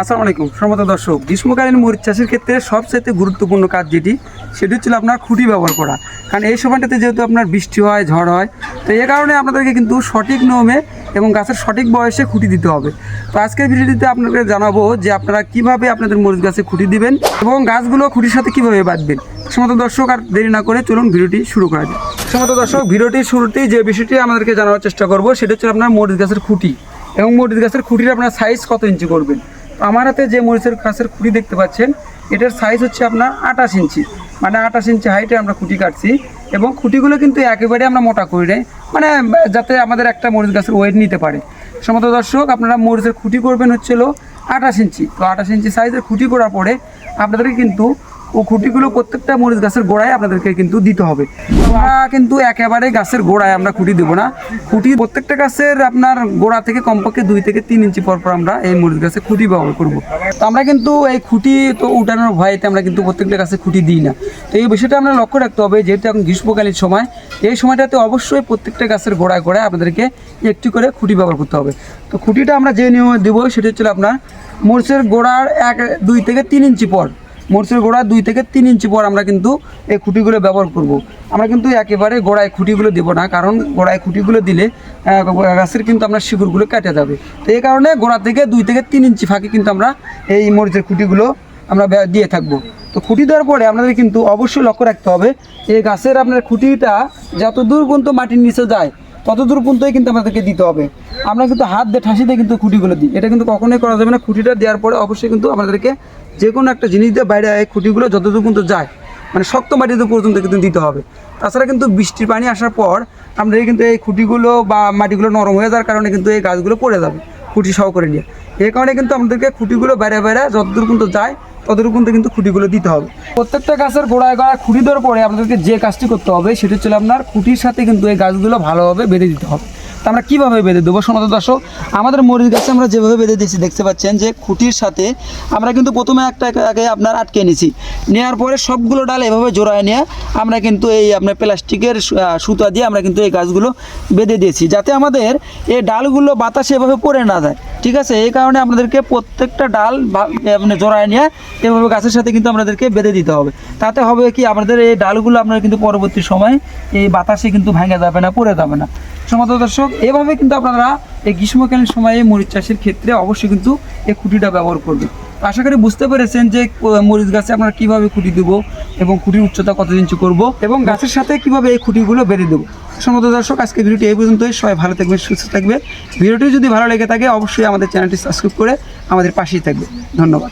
আসসালামু আলাইকুম। সম্মত দর্শক, গ্রীষ্মকালীন মরিচ চাষের ক্ষেত্রে সবচেয়ে গুরুত্বপূর্ণ কাজ যেটি, সেটি হচ্ছিল আপনার খুঁটি ব্যবহার করা। কারণ এই সময়টাতে যেহেতু আপনার বৃষ্টি হয়, ঝড় হয়, তো এ কারণে আপনাদেরকে কিন্তু সঠিক নিয়মে এবং গাছের সঠিক বয়সে খুঁটি দিতে হবে। তো আজকের ভিডিওটিতে আপনাদের জানাব যে আপনারা কীভাবে আপনাদের মরিচ গাছে খুঁটি দিবেন এবং গাছগুলো খুঁটির সাথে কীভাবে বাঁধবেন। সমত দর্শক, আর দেরি না করে চলুন ভিডিওটি শুরু করা যায় সমত দর্শক ভিডিওটির শুরুতেই যে বিষয়টি আমাদেরকে জানার চেষ্টা করব, সেটা হচ্ছে আপনার মরিচ গাছের খুঁটি। এবং মরিচ গাছের খুঁটির আপনার সাইজ কত ইঞ্চি করবেন? আমার হাতে যে মরিচের গাছের খুঁটি দেখতে পাচ্ছেন, এটার সাইজ হচ্ছে আপনার আঠাশ ইঞ্চি। মানে আঠাশ ইঞ্চি হাইটে আমরা খুঁটি কাটছি এবং খুঁটিগুলো কিন্তু একেবারে আমরা মোটা করি নেই। মানে যাতে আমাদের একটা মরিচ গাছের ওয়েট নিতে পারে। সমত দর্শক, আপনারা মরিচের খুঁটি করবেন হচ্ছিল আঠাশ ইঞ্চি। তো আঠাশ ইঞ্চি সাইজের খুঁটি করার পরে আপনাদেরকে কিন্তু ও খুঁটিগুলো প্রত্যেকটা মরিচ গাছের গোড়ায় আপনাদেরকে কিন্তু দিতে হবে। আমরা কিন্তু একেবারে গাছের গোড়ায় আমরা খুঁটি দেবো না। খুঁটি প্রত্যেকটা গাছের আপনার গোড়া থেকে কমপক্ষে দুই থেকে তিন ইঞ্চি পর পর আমরা এই মরিচ গাছে খুঁটি ব্যবহার করব। তো আমরা কিন্তু এই খুঁটি তো উঠানোর ভয়েতে আমরা কিন্তু প্রত্যেকটা গাছে খুঁটি দিই না। তো এই বিষয়টা আমরা লক্ষ্য রাখতে হবে, যেহেতু এখন গ্রীষ্মকালীন সময়, এই সময়টাতে অবশ্যই প্রত্যেকটা গাছের গোড়ায় গোড়ায় আপনাদেরকে একটু করে খুঁটি ব্যবহার করতে হবে। তো খুঁটিটা আমরা যে নিয়মে দেবো সেটা হচ্ছে আপনার মরিচের গোড়ার এক, দুই থেকে তিন ইঞ্চি পর মরিচের গোড়া দুই থেকে তিন ইঞ্চি পর আমরা কিন্তু এই খুঁটিগুলো ব্যবহার করব। আমরা কিন্তু একেবারে গোড়ায় খুঁটিগুলো দেবো না, কারণ গোড়ায় খুঁটিগুলো দিলে গাছের কিন্তু আমরা শিকড়গুলো কেটে যাবে তো এই কারণে গোড়া থেকে দুই থেকে তিন ইঞ্চি ফাঁকে কিন্তু আমরা এই মরিচের খুঁটিগুলো আমরা দিয়ে থাকব তো খুঁটি দেওয়ার পরে আপনাদের কিন্তু অবশ্যই লক্ষ্য রাখতে হবে, এই গাছের আপনার খুঁটিটা যত দূর পর্যন্ত মাটির নিচে যায় তত দূর পর্যন্তই কিন্তু আমাদেরকে দিতে হবে। আমরা কিন্তু হাত দিয়ে ঠাসি দিয়ে কিন্তু খুঁটিগুলো দিই। এটা কিন্তু কখনোই করা যাবে না। খুঁটিটা দেওয়ার পরে অবশ্যই কিন্তু আমাদেরকে যে কোনো একটা জিনিস দিয়ে বাইরে খুঁটিগুলো যতদূর পর্যন্ত যায় মানে শক্ত মাটিতে পর্যন্ত কিন্তু দিতে হবে। তাছাড়া কিন্তু বৃষ্টির পানি আসার পর আমাদের কিন্তু এই খুঁটিগুলো বা মাটিগুলো নরম হয়ে যাওয়ার কারণে কিন্তু এই গাছগুলো পড়ে যাবে খুঁটি সহ করে নিয়ে। এই কারণে কিন্তু আমাদেরকে খুঁটিগুলো বাইরে বাইরে যতদূর পর্যন্ত যায় পর্যন্ত কিন্তু খুঁটিগুলো দিতে হবে। প্রত্যেকটা গাছের গোড়ায় গোড়ায় খুঁটি দেওয়ার পরে আপনাদেরকে যে কাজটি করতে হবে, সেটা হচ্ছে আপনার খুঁটির সাথে কিন্তু এই গাছগুলো ভালোভাবে বেঁধে দিতে হবে। তো আমরা কীভাবে বেঁধে দেবো? সমাজ দর্শক, আমাদের মরিচ গাছে আমরা যেভাবে বেঁধে দিয়েছি, দেখতে পাচ্ছেন যে খুঁটির সাথে আমরা কিন্তু প্রথমে একটা একটা আগে আপনার আটকে নিয়েছি। নেওয়ার পরে সবগুলো ডাল এভাবে জোড়ায় নিয়ে আমরা কিন্তু এই আপনার প্লাস্টিকের সুতা দিয়ে আমরা কিন্তু এই গাছগুলো বেঁধে দিয়েছি, যাতে আমাদের এই ডালগুলো বাতাসে এভাবে পড়ে না যায়। ঠিক আছে, এই কারণে আপনাদেরকে প্রত্যেকটা ডাল মানে জোড়ায় নিয়ে এভাবে গাছের সাথে কিন্তু আমাদেরকে বেঁধে দিতে হবে। তাতে হবে কি, আপনাদের এই ডালগুলো আপনার কিন্তু পরবর্তী সময় এই বাতাসে কিন্তু ভেঙে যাবে না, পড়ে যাবে না। সমত দর্শক, এভাবে কিন্তু আপনারা এই গ্রীষ্মকালীন সময়ে মরিচ চাষের ক্ষেত্রে অবশ্যই কিন্তু এই খুঁটিটা ব্যবহার করবেন। তো আশা করি বুঝতে পেরেছেন যে মরিচ গাছে আমরা কীভাবে খুঁটি দেবো এবং খুঁটির উচ্চতা কত ইঞ্চি করব এবং গাছের সাথে কীভাবে এই খুঁটিগুলো বেঁধে দেবো। সমত দর্শক আজকে ভিডিওটি এই পর্যন্তই। সবাই ভালো থাকবে সুস্থ থাকবে ভিডিওটি যদি ভালো লেগে থাকে, অবশ্যই আমাদের চ্যানেলটি সাবস্ক্রাইব করে আমাদের পাশেই থাকবে। ধন্যবাদ।